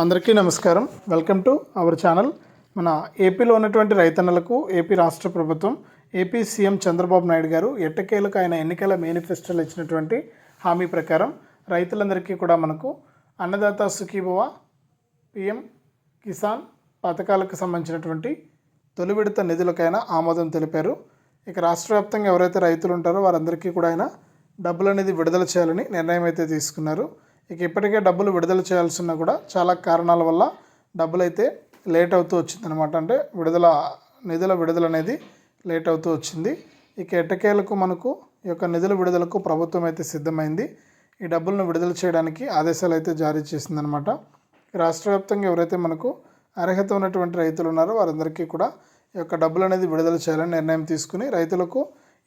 అందరికీ నమస్కారం. Welcome to our channel మన ఏపీలో ఉన్నటువంటి రైతన్నలకు ఏపీ రాష్ట్ర ప్రభుత్వం ఏపీ సీఎం చంద్రబాబు నాయుడు గారు ఎట్టకేలకు ఆయన ఎన్నికల మేనిఫెస్టోలో ఇచ్చినటువంటి హామీ ప్రకారం రైతులందరికీ కూడా మనకు అన్నదాత సుఖీభవ పిఎం కిసాన్ పథకాలకు సంబంధించినటువంటి తొలి విడత నిధులకైనా ఆమోదం తెలిపారు. ఇక రాష్ట్ర వ్యాప్తంగా ఎవరైతే రైతులు ఉంటారో వారందరికీ కూడా ఆయన డబ్బులు అనేది విడుదల చేయాలని నిర్ణయం అయితే తీసుకున్నారు. ఇక ఇప్పటికే డబ్బులు విడుదల చేయాల్సిన కూడా చాలా కారణాల వల్ల డబ్బులు అయితే లేట్ అవుతూ వచ్చిందనమాట అంటే విడుదల నిధుల విడుదల అనేది లేట్ అవుతూ వచ్చింది. ఇక ఎట్టకేలకు మనకు ఈ యొక్క నిధుల విడుదలకు ప్రభుత్వం అయితే సిద్ధమైంది. ఈ డబ్బులను విడుదల చేయడానికి ఆదేశాలు అయితే జారీ చేసిందనమాట రాష్ట్ర వ్యాప్తంగా ఎవరైతే మనకు అర్హత ఉన్నటువంటి రైతులు ఉన్నారో వారందరికీ కూడా ఈ యొక్క డబ్బులు అనేది విడుదల చేయాలని నిర్ణయం తీసుకుని రైతులకు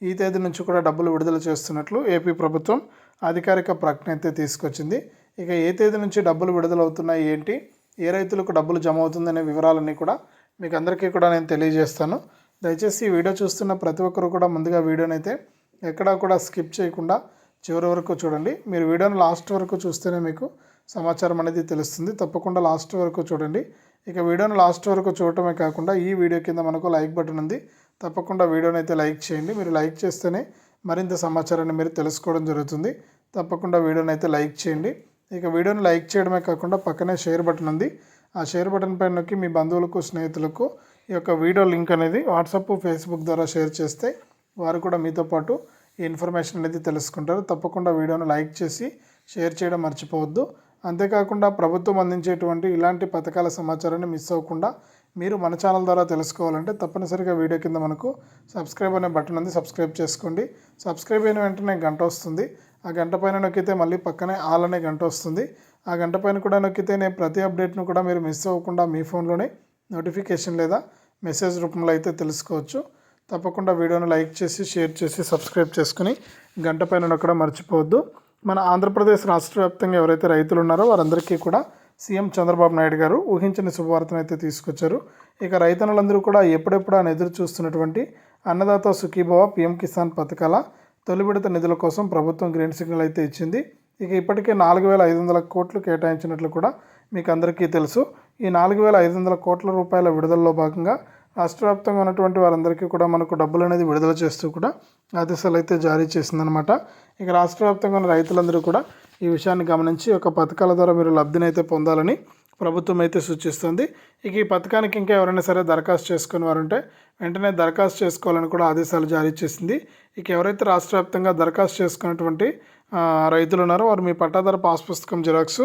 ఈ తేదీ నుంచి కూడా డబ్బులు విడుదల చేస్తున్నట్లు ఏపీ ప్రభుత్వం అధికారిక ప్రకటన అయితే తీసుకొచ్చింది. ఇక ఏ తేదీ నుంచి డబ్బులు విడుదలవుతున్నాయి ఏంటి? ఏ రైతులకు డబ్బులు జమ అవుతుందనే వివరాలన్నీ కూడా మీకు అందరికీ కూడా నేను తెలియజేస్తాను. దయచేసి ఈ వీడియో చూస్తున్న ప్రతి ఒక్కరు కూడా ముందుగా వీడియోని అయితే ఎక్కడా కూడా స్కిప్ చేయకుండా చివరి వరకు చూడండి. మీరు వీడియోని లాస్ట్ వరకు చూస్తేనే మీకు సమాచారం అనేది తెలుస్తుంది. తప్పకుండా లాస్ట్ వరకు చూడండి. ఇక వీడియోని లాస్ట్ వరకు చూడటమే కాకుండా ఈ వీడియో కింద మనకు లైక్ బటన్ ఉంది. తప్పకుండా వీడియోని అయితే లైక్ చేయండి. మీరు లైక్ చేస్తేనే మరింత సమాచారాన్ని మీరు తెలుసుకోవడం జరుగుతుంది. తప్పకుండా వీడియోని అయితే లైక్ చేయండి. ఇక వీడియోని లైక్ చేయడమే కాకుండా పక్కనే షేర్ బటన్ ఉంది. ఆ షేర్ బటన్ పైన నొక్కి మీ బంధువులకు స్నేహితులకు ఈ యొక్క వీడియో లింక్ అనేది వాట్సాప్ ఫేస్బుక్ ద్వారా షేర్ చేస్తే వారు కూడా మీతో పాటు ఈ ఇన్ఫర్మేషన్ అనేది తెలుసుకుంటారు. తప్పకుండా వీడియోను లైక్ చేసి షేర్ చేయడం మర్చిపోవద్దు. అంతేకాకుండా ప్రభుత్వం అందించేటువంటి ఇలాంటి పథకాల సమాచారాన్ని మిస్ అవ్వకుండా మీరు మన ఛానల్ ద్వారా తెలుసుకోవాలంటే తప్పనిసరిగా వీడియో కింద మనకు సబ్స్క్రైబ్ అనే బటన్ ఉంది సబ్స్క్రైబ్ చేసుకోండి. సబ్స్క్రైబ్ అయిన వెంటనే గంట వస్తుంది. ఆ గంట పైన నొక్కితే మళ్ళీ పక్కనే ఆల్ అనే గంట వస్తుంది. ఆ గంట పైన కూడా నొక్కితే నేను ప్రతి అప్డేట్ను కూడా మీరు మిస్ అవ్వకుండా మీ ఫోన్లోనే నోటిఫికేషన్ లేదా మెసేజ్ రూపంలో అయితే తెలుసుకోవచ్చు. తప్పకుండా వీడియోను లైక్ చేసి షేర్ చేసి సబ్స్క్రైబ్ చేసుకుని గంట పైన నొక్కడం మర్చిపోవద్దు. మన ఆంధ్రప్రదేశ్ రాష్ట్ర వ్యాప్తంగా ఎవరైతే రైతులు ఉన్నారో వారందరికీ కూడా సీఎం చంద్రబాబు నాయుడు గారు ఊహించని శుభవార్తను అయితే తీసుకొచ్చారు. ఇక రైతన్నులందరూ కూడా ఎప్పుడెప్పుడు ఆయన ఎదురు చూస్తున్నటువంటి అన్నదాత సుఖీభవ పిఎం కిసాన్ పథకాల తొలి విడత నిధుల కోసం ప్రభుత్వం గ్రీన్ సిగ్నల్ అయితే ఇచ్చింది. ఇక ఇప్పటికే నాలుగు వేల ఐదు వందల కోట్లు కేటాయించినట్లు కూడా మీకు అందరికీ తెలుసు. ఈ నాలుగు వేల ఐదు వందల కోట్ల రూపాయల విడుదలలో భాగంగా రాష్ట్ర వ్యాప్తంగా ఉన్నటువంటి వారందరికీ కూడా మనకు డబ్బులు అనేది విడుదల చేస్తూ కూడా ఆదేశాలు అయితే జారీ చేసిందనమాట ఇక రాష్ట్ర వ్యాప్తంగా ఉన్న రైతులందరూ కూడా ఈ విషయాన్ని గమనించి ఒక పథకాల ద్వారా మీరు లబ్ధిని అయితే పొందాలని ప్రభుత్వం అయితే సూచిస్తుంది. ఇక ఈ పథకానికి ఇంకా ఎవరైనా సరే దరఖాస్తు చేసుకుని వారుంటే వెంటనే దరఖాస్తు చేసుకోవాలని కూడా ఆదేశాలు జారీ చేసింది. ఇక ఎవరైతే రాష్ట్ర వ్యాప్తంగా దరఖాస్తు చేసుకున్నటువంటి రైతులు ఉన్నారో వారు మీ పట్టాదారు పాస్ పుస్తకం xerox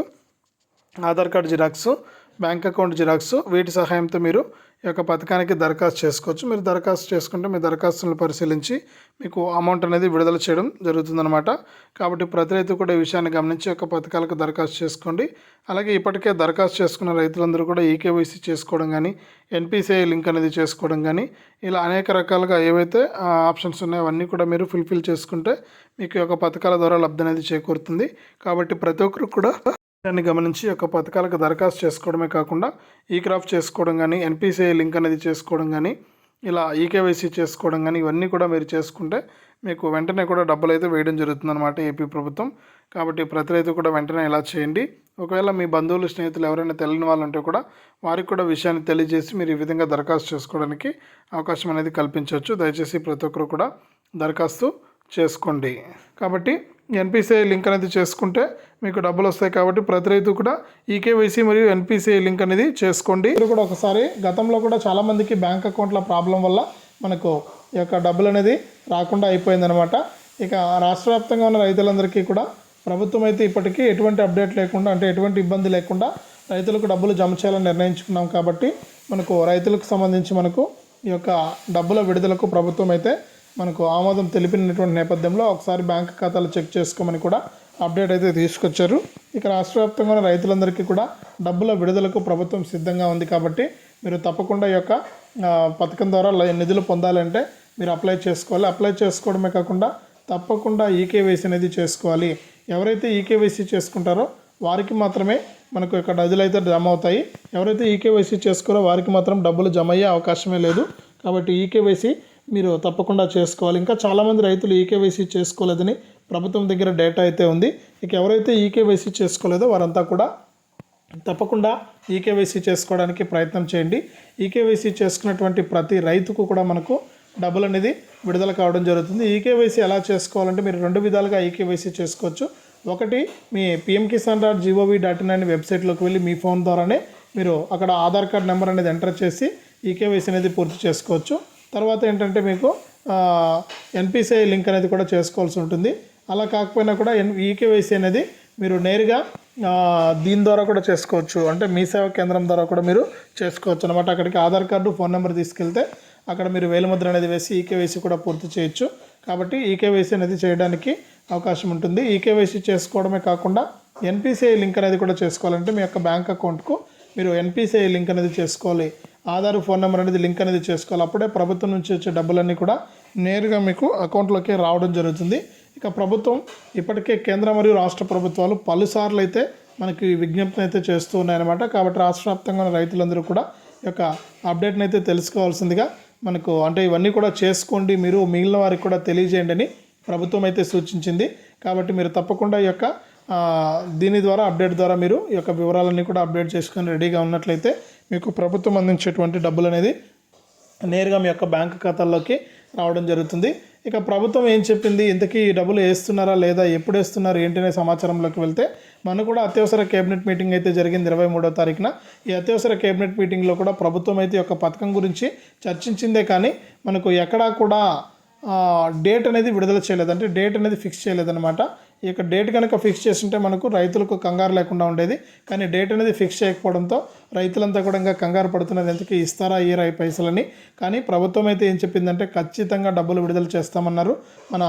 Aadhaar card xerox bank account xerox వీటి సహాయంతో మీరు ఈ యొక్క పథకానికి దరఖాస్తు చేసుకోవచ్చు. మీరు దరఖాస్తు చేసుకుంటే మీ దరఖాస్తులను పరిశీలించి మీకు అమౌంట్ అనేది విడుదల చేయడం జరుగుతుందన్నమాట. కాబట్టి ప్రతి రైతు కూడా ఈ విషయాన్ని గమనించి ఒక యొక్క పథకాలకు దరఖాస్తు చేసుకోండి. అలాగే ఇప్పటికే దరఖాస్తు చేసుకున్న రైతులందరూ కూడా ఈకేవైసీ చేసుకోవడం కానీ ఎన్పిసిఐ లింక్ అనేది చేసుకోవడం కానీ ఇలా అనేక రకాలుగా ఏవైతే ఆ, ఆప్షన్స్ ఉన్నాయో అవన్నీ కూడా మీరు ఫుల్ఫిల్ చేసుకుంటే మీకు ఈ యొక్క పథకాల ద్వారా లబ్ధి అనేది చేకూరుతుంది. కాబట్టి ప్రతి ఒక్కరు కూడా దాన్ని గమనించి యొక్క పథకాలకు దరఖాస్తు చేసుకోవడమే కాకుండా ఈ క్రాఫ్ట్ చేసుకోవడం కానీ ఎన్పిసిఐ లింక్ అనేది చేసుకోవడం కానీ ఇలా ఈకేవైసీ చేసుకోవడం కానీ ఇవన్నీ కూడా మీరు చేసుకుంటే మీకు వెంటనే కూడా డబ్బులు అయితే వేయడం జరుగుతుందన్నమాట ఏపీ ప్రభుత్వం. కాబట్టి ప్రతి రైతు కూడా వెంటనే ఇలా చేయండి. ఒకవేళ మీ బంధువులు స్నేహితులు ఎవరైనా తెలియని వాళ్ళు ఉంటే కూడా వారికి కూడా విషయాన్ని తెలియజేసి మీరు ఈ విధంగా దరఖాస్తు చేసుకోవడానికి అవకాశం అనేది కల్పించవచ్చు. దయచేసి ప్రతి ఒక్కరు కూడా దరఖాస్తు చేసుకోండి. కాబట్టి ఎన్పిసిఐ లింక్ అనేది చేసుకుంటే మీకు డబ్బులు వస్తాయి కాబట్టి ప్రతి రైతు కూడా ఈకేవైసీ మరియు ఎన్పిసిఐ లింక్ అనేది చేసుకోండి. ఇది కూడా ఒకసారి గతంలో కూడా చాలామందికి బ్యాంక్ అకౌంట్ల ప్రాబ్లం వల్ల మనకు ఈ యొక్క డబ్బులు అనేది రాకుండా అయిపోయిందనమాట ఇక రాష్ట్ర వ్యాప్తంగా ఉన్న రైతులందరికీ కూడా ప్రభుత్వం అయితే ఇప్పటికీ ఎటువంటి అప్డేట్ లేకుండా అంటే ఎటువంటి ఇబ్బంది లేకుండా రైతులకు డబ్బులు జమ చేయాలని నిర్ణయించుకున్నాం కాబట్టి మనకు రైతులకు సంబంధించి మనకు ఈ యొక్క డబ్బుల విడుదలకు ప్రభుత్వం అయితే మనకు ఆమోదం తెలిపినటువంటి నేపథ్యంలో ఒకసారి బ్యాంక్ ఖాతాలు చెక్ చేసుకోమని కూడా అప్డేట్ అయితే తీసుకొచ్చారు. ఇక రాష్ట్ర వ్యాప్తంగా ఉన్న రైతులందరికీ కూడా డబ్బుల విడుదలకు ప్రభుత్వం సిద్ధంగా ఉంది కాబట్టి మీరు తప్పకుండా ఈ యొక్క పథకం ద్వారా నిధులు పొందాలంటే మీరు అప్లై చేసుకోవాలి. అప్లై చేసుకోవడమే కాకుండా తప్పకుండా ఈకేవైసీ అనేది చేసుకోవాలి. ఎవరైతే ఈకేవైసీ చేసుకుంటారో వారికి మాత్రమే మనకు ఇక్కడ డబ్బులు అయితే జమ అవుతాయి. ఎవరైతే ఈకేవైసీ చేసుకోరో వారికి మాత్రం డబ్బులు జమ అయ్యే అవకాశమే లేదు. కాబట్టి ఈకేవైసీ మీరు తప్పకుండా చేసుకోవాలి. ఇంకా చాలామంది రైతులు ఈకేవైసీ చేసుకోలేదని ప్రభుత్వం దగ్గర డేటా అయితే ఉంది. ఇక ఎవరైతే ఈకేవైసీ చేసుకోలేదో వారంతా కూడా తప్పకుండా ఈకేవైసీ చేసుకోవడానికి ప్రయత్నం చేయండి. ఈకేవైసీ చేసుకున్నటువంటి ప్రతి రైతుకు కూడా మనకు డబ్బులు అనేది విడుదల కావడం జరుగుతుంది. ఈకేవైసీ ఎలా చేసుకోవాలంటే మీరు రెండు విధాలుగా ఈకేవైసీ చేసుకోవచ్చు. ఒకటి మీ PM Kisan dot GOV dot in అనే వెబ్సైట్లోకి వెళ్ళి మీ ఫోన్ ద్వారానే మీరు అక్కడ ఆధార్ కార్డ్ నెంబర్ అనేది ఎంటర్ చేసి ఈకేవైసీ అనేది పూర్తి చేసుకోవచ్చు. తర్వాత ఏంటంటే మీకు ఎన్పిసిఐ లింక్ అనేది కూడా చేసుకోవాల్సి ఉంటుంది. అలా కాకపోయినా కూడా ఎన్ ఈకేవైసీ అనేది మీరు నేరుగా దీని ద్వారా కూడా చేసుకోవచ్చు. అంటే మీ సేవా కేంద్రం ద్వారా కూడా మీరు చేసుకోవచ్చు అనమాట అక్కడికి ఆధార్ కార్డు ఫోన్ నెంబర్ తీసుకెళ్తే అక్కడ మీరు వేలిముద్ర అనేది వేసి ఈకేవైసీ కూడా పూర్తి చేయొచ్చు. కాబట్టి ఈకేవైసీ అనేది చేయడానికి అవకాశం ఉంటుంది. ఈకేవైసీ చేసుకోవడమే కాకుండా ఎన్పిసిఐ లింక్ అనేది కూడా చేసుకోవాలంటే మీ యొక్క బ్యాంక్ అకౌంట్కు మీరు ఎన్పిసిఐ లింక్ అనేది చేసుకోవాలి. ఆధార్ ఫోన్ నెంబర్ అనేది లింక్ అనేది చేసుకోవాలి. అప్పుడే ప్రభుత్వం నుంచి వచ్చే డబ్బులన్నీ కూడా నేరుగా మీకు అకౌంట్లోకి రావడం జరుగుతుంది. ఇక ప్రభుత్వం ఇప్పటికే కేంద్ర మరియు రాష్ట్ర ప్రభుత్వాలు పలుసార్లు అయితే మనకి విజ్ఞప్తిని అయితే చేస్తూ ఉన్నాయన్నమాట. కాబట్టి రాష్ట్ర వ్యాప్తంగా ఉన్న రైతులందరూ కూడా ఈ యొక్క అప్డేట్ని అయితే తెలుసుకోవాల్సిందిగా మనకు అంటే ఇవన్నీ కూడా చేసుకోండి. మీరు మిగిలిన వారికి కూడా తెలియజేయండి అని ప్రభుత్వం అయితే సూచించింది. కాబట్టి మీరు తప్పకుండా ఈ యొక్క దీని ద్వారా అప్డేట్ ద్వారా మీరు ఈ యొక్క వివరాలన్నీ కూడా అప్డేట్ చేసుకొని రెడీగా ఉన్నట్లయితే మీకు ప్రభుత్వం అందించేటువంటి డబ్బులు అనేది నేరుగా మీ యొక్క బ్యాంక్ ఖాతాల్లోకి రావడం జరుగుతుంది. ఇక ప్రభుత్వం ఏం చెప్పింది? ఇంతకీ ఈ డబ్బులు వేస్తున్నారా లేదా? ఎప్పుడు వేస్తున్నారు? ఏంటి అనే సమాచారంలోకి వెళ్తే మనకు కూడా అత్యవసర కేబినెట్ మీటింగ్ అయితే జరిగింది ఇరవై మూడో తారీఖున. ఈ అత్యవసర కేబినెట్ మీటింగ్లో కూడా ప్రభుత్వం అయితే ఒక యొక్క పథకం గురించి చర్చించిందే కానీ మనకు ఎక్కడా కూడా డేట్ అనేది విడుదల చేయలేదు. అంటే డేట్ అనేది ఫిక్స్ చేయలేదన్నమాట. ఈ యొక్క డేట్ కనుక ఫిక్స్ చేస్తుంటే మనకు రైతులకు కంగారు లేకుండా ఉండేది. కానీ డేట్ అనేది ఫిక్స్ చేయకపోవడంతో రైతులంతా కూడా ఇంకా కంగారు పడుతున్నారు. ఎంతకీ ఇస్తారా ఇయర్ ఈ పైసలని కానీ ప్రభుత్వం అయితే ఏం చెప్పిందంటే ఖచ్చితంగా డబ్బులు విడుదల చేస్తామన్నారు. మన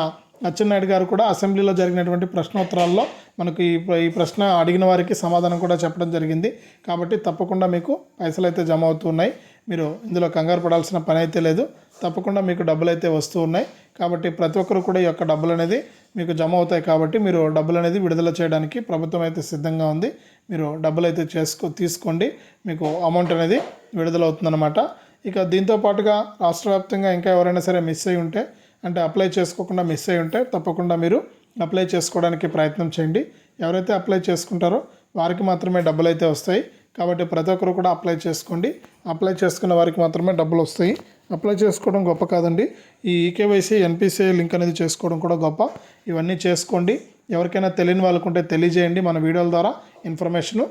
అచ్చెన్నాయుడు గారు కూడా అసెంబ్లీలో జరిగినటువంటి ప్రశ్నోత్తరాల్లో మనకు ఈ ఈ ప్రశ్న అడిగిన వారికి సమాధానం కూడా చెప్పడం జరిగింది. కాబట్టి తప్పకుండా మీకు పైసలు అయితే జమ అవుతున్నాయి మీరు ఇందులో కంగారు పడాల్సిన పని అయితే లేదు. తప్పకుండా మీకు డబ్బులు అయితే వస్తూ ఉన్నాయి. కాబట్టి ప్రతి ఒక్కరు కూడా ఈ యొక్క డబ్బులు అనేది మీకు జమ అవుతాయి కాబట్టి మీరు డబ్బులు అనేది విడుదల చేయడానికి ప్రభుత్వం అయితే సిద్ధంగా ఉంది. మీరు డబ్బులు అయితే చేసుకో తీసుకోండి. మీకు అమౌంట్ అనేది విడుదలవుతుందన్నమాట. ఇక దీంతో పాటుగా రాష్ట్ర వ్యాప్తంగా ఇంకా ఎవరైనా సరే మిస్ అయి ఉంటే అంటే అప్లై చేసుకోకుండా మిస్ అయి ఉంటే తప్పకుండా మీరు అప్లై చేసుకోవడానికి ప్రయత్నం చేయండి. ఎవరైతే అప్లై చేసుకుంటారో వారికి మాత్రమే డబ్బులు అయితే వస్తాయి. కాబట్టి ప్రతి ఒక్కరు కూడా అప్లై చేసుకోండి. అప్లై చేసుకున్న వారికి మాత్రమే డబ్బులు వస్తాయి. అప్లై చేసుకోవడం గొప్ప కాదండి. ఈ ఈకేవైసీ ఎన్పిసిఐ లింక్ అనేది చేసుకోవడం కూడా గొప్ప. ఇవన్నీ చేసుకోండి. ఎవరికైనా తెలియని వాళ్ళకుంటే తెలియజేయండి మన వీడియోల ద్వారా ఇన్ఫర్మేషను.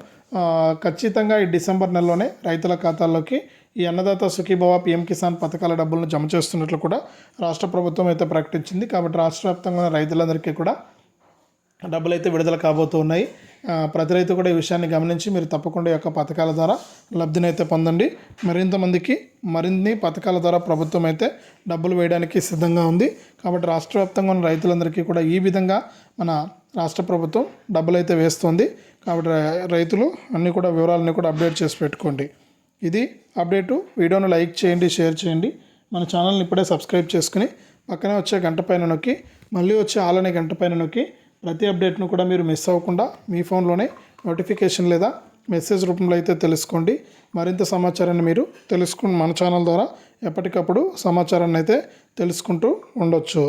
ఖచ్చితంగా ఈ డిసెంబర్ నెలలోనే రైతుల ఖాతాల్లోకి ఈ అన్నదాత సుఖీభవ పిఎం కిసాన్ పథకాల డబ్బులను జమ చేస్తున్నట్లు కూడా రాష్ట్ర ప్రభుత్వం అయితే ప్రకటించింది. కాబట్టి రాష్ట్ర వ్యాప్తంగా రైతులందరికీ కూడా డబ్బులు అయితే విడుదల కాబోతూ ఉన్నాయి ప్రతి రైతు కూడా ఈ విషయాన్ని గమనించి మీరు తప్పకుండా యొక్క పథకాల ద్వారా లబ్ధిని అయితే పొందండి మరింతమందికి మరిన్ని పథకాల ద్వారా ప్రభుత్వం అయితే డబ్బులు వేయడానికి సిద్ధంగా ఉంది. కాబట్టి రాష్ట్ర వ్యాప్తంగా ఉన్న రైతులందరికీ కూడా ఈ విధంగా మన రాష్ట్ర ప్రభుత్వం డబ్బులు అయితే వేస్తుంది. కాబట్టి రైతులు అన్నీ కూడా వివరాలన్నీ కూడా అప్డేట్ చేసి పెట్టుకోండి. ఇది అప్డేటు. వీడియోను లైక్ చేయండి షేర్ చేయండి. మన ఛానల్ని ఇప్పుడే సబ్స్క్రైబ్ చేసుకుని పక్కనే వచ్చే గంట పైన నొక్కి మళ్ళీ వచ్చే ఆలనే గంట పైన నొక్కి ప్రతి అప్డేట్ను కూడా మీరు మిస్ అవ్వకుండా మీ ఫోన్లోనే నోటిఫికేషన్ లేదా మెసేజ్ రూపంలో అయితే తెలుసుకోండి. మరింత సమాచారాన్ని మీరు తెలుసుకుని మన ఛానల్ ద్వారా ఎప్పటికప్పుడు సమాచారాన్ని అయితే తెలుసుకుంటూ ఉండొచ్చు.